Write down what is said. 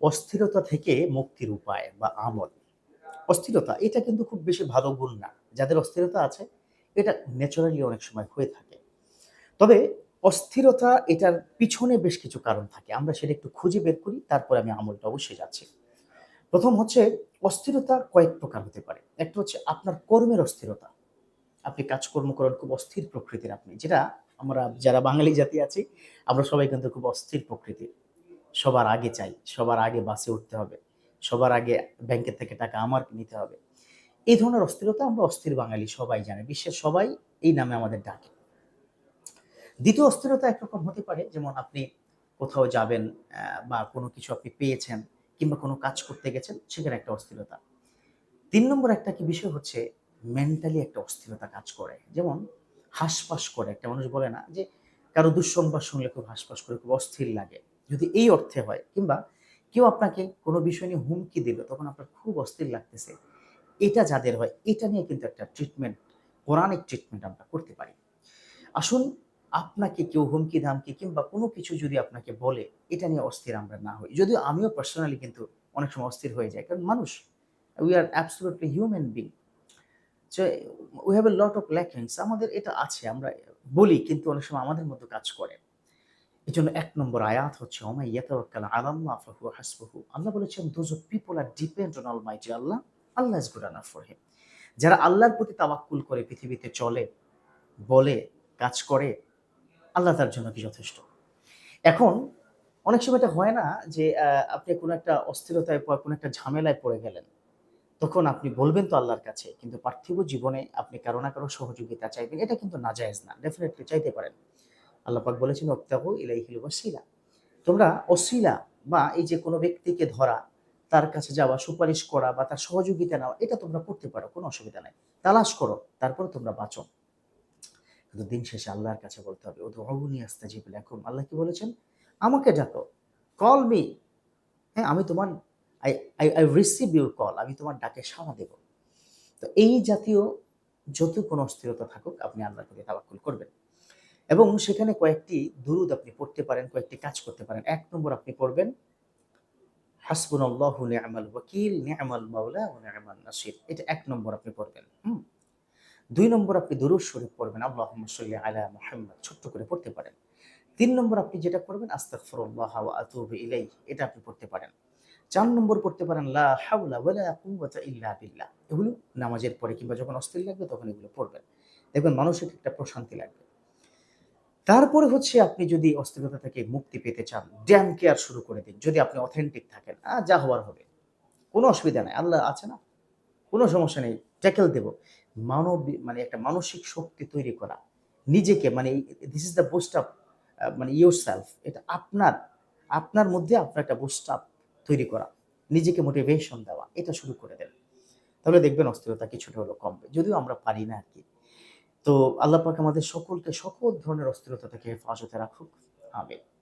অস্থিরতা থেকে মুক্তির উপায় বা আমল। অস্থিরতা, এটা কিন্তু খুব বেশি ভালো গুণ না। যাদের অস্থিরতা আছে, এটা ন্যাচারালি অনেক সময় হয়ে থাকে। তবে অস্থিরতা, এটার পিছনে বেশ কিছু কারণ থাকে। আমরা সেটা একটু খুঁজে বের করি, তারপর আমি আমলটা অবশ্যই যাচ্ছি। প্রথম হচ্ছে, অস্থিরতা কয়েক প্রকার হতে পারে। একটা হচ্ছে আপনার কর্মের অস্থিরতা। আপনি কাজকর্ম করেন খুব অস্থির প্রকৃতির আপনি, যেটা আমরা যারা বাঙালি জাতি আছি, আমরা সবাই কিন্তু খুব অস্থির প্রকৃতির। সবার আগে চাই, সবার আগে বাসে উঠতে হবে, সবার আগে ব্যাংকের থেকে টাকা আমার নিতে হবে। এই ধরনের অস্থিরতা আমরা অস্থির বাঙালি সবাই জানে, বিশ্বের সবাই এই নামে আমাদের ডাকে। দ্বিতীয় অস্থিরতা একরকম হতে পারে, যেমন আপনি কোথাও যাবেন বা কোনো কিছু আপনি পেয়েছেন কিংবা কোনো কাজ করতে গেছেন, সেখানে একটা অস্থিরতা। তিন নম্বর একটা কি বিষয় হচ্ছে মেন্টালি একটা অস্থিরতা কাজ করে। যেমন হাসপাস করে, একটা মানুষ বলে না যে কারও দুঃসংবাদ শুনলে খুব হাসপাস করে, খুব অস্থির লাগে। যদি এই অর্থে হয় কিংবা কেউ আপনাকে কোনো বিষয় নিয়ে হুমকি দিল, তখন আপনার খুব অস্থির লাগতেছে। এটা যাদের হয়, এটা নিয়ে কিন্তু একটা ট্রিটমেন্ট কোরআনিক ট্রিটমেন্ট আমরা করতে পারি। আসুন, আপনাকে কেউ হুমকি, ধামকি কিংবা কোনো কিছু যদি আপনাকে বলে, এটা নিয়ে অস্থির আমরা না হই। যদিও আমিও পার্সোনালি কিন্তু অনেক সময় অস্থির হয়ে যাই, কারণ মানুষ we are absolutely human being we have a lot of lackings আমাদের এটা আছে, আমরা বলি, কিন্তু অনেক সময় আমাদের মধ্যে কাজ করে। জন্য এক নম্বর আয়াত হচ্ছে, ওমাই ইয়াতাওয়াক্কাল আলাল্লাহ ফাহুয়া হাসবুহু। আল্লাহ বলেছেন those of people are depend on Allah Allah is good enough for him যারা আল্লাহর প্রতি তাওয়াক্কুল করে, পৃথিবীতে চলে, বলে, কাজ করে, আল্লাহ তার জন্য কি যথেষ্ট? এখন, অনেক সময় এটা হয় না যে আপনি কোনো একটা অস্থিরতায় কোনো একটা ঝামেলায় পড়ে গেলেন। তখন আপনি বলবেন তো আল্লাহর কাছে, কিন্তু পার্থিব জীবনে আপনি কারও না কারও সহযোগিতা চাইবেন। এটা কিন্তু নাজায়েজ না ডেফিনেটলি চাইতে পারেন। আল্লাহ পাক বলেছেন অক্তাহু ইলাইহিল ওয়াসিলা। তোমরা অসিলা বা এই যে কোনো ব্যক্তিকে ধরা, তার কাছে যাওয়া, সুপারিশ করা বা তার সহযোগিতা নেওয়া, এটা তোমরা করতে পারো, কোনো অসুবিধা নাই। তালাশ করো, তারপর তোমরা বাঁচো। কিন্তু দিন শেষে আল্লাহর কাছে বলতে হবে ও অগুনি আস্তাজিব লাকুম। আল্লাহ কি বলেছেন? আমাকে ডাকো কল মি হ্যাঁ আমি তোমার I I I receive your call আমি তোমার ডাকে সাড়া দেব। তো এই জাতীয়, যত কোনো অস্থিরতা থাকুক, আপনি আল্লাহর প্রতি এবং সেখানে কয়েকটি দুরুদ আপনি পড়তে পারেন, কয়েকটি কাজ করতে পারেন। এক নম্বর আপনি পড়বেন, হাসবুনাল্লাহু নি'মাল ওয়াকিল নি'মাল মাওলা ওয়া নি'মান নাসির। এটা এক নম্বর আপনি পড়বেন, হুম? দুই নম্বর আপনি দুরুদ শরীফ পড়বেন, আল্লাহুম্মা সাল্লি আলা মুহাম্মদ, ছোট্ট করে পড়তে পারেন। তিন নম্বর আপনি যেটা করবেন আস্তাগফিরুল্লাহ ওয়া আতুবু ইলাইহি, এটা আপনি পড়তে পারেন। চার নম্বর পড়তে পারেন, লা হাওলা ওয়ালা কুওয়াতা ইল্লা বিল্লাহ, এগুলো নামাজের পরে কিংবা যখন অস্থির লাগবে তখন এগুলো পড়বেন। দেখবেন মানসিক একটা প্রশান্তি লাগবে। তারপরে হচ্ছে আপনি যদি অস্থিরতা থেকে মুক্তি পেতে চান ড্যাম কেয়ার শুরু করে দিন। যদি আপনি অথেন্টিক থাকেন আ, যা হওয়ার হবে। কোনো অসুবিধা নাই আল্লাহ আছে না? কোনো সমস্যা নেই ট্যাকেল দেব। মানব মানে একটা মানসিক শক্তি তৈরি করা। নিজেকে মানে this is the boost up মানে ইউর সেলফ এটা আপনার আপনার মধ্যে আপনার একটা বুস্ট আপ তৈরি করা। নিজেকে মোটিভেশন দেওয়া এটা শুরু করে দেন। তাহলে দেখবেন অস্থিরতা কিছুটা হলো কমবে। যদিও আমরা পারি না আর কি। তো আল্লাহ পাক আমাদের সকলকে সকল ধরনের অস্থিরতা থেকে হেফাজতে রাখুক। আমিন।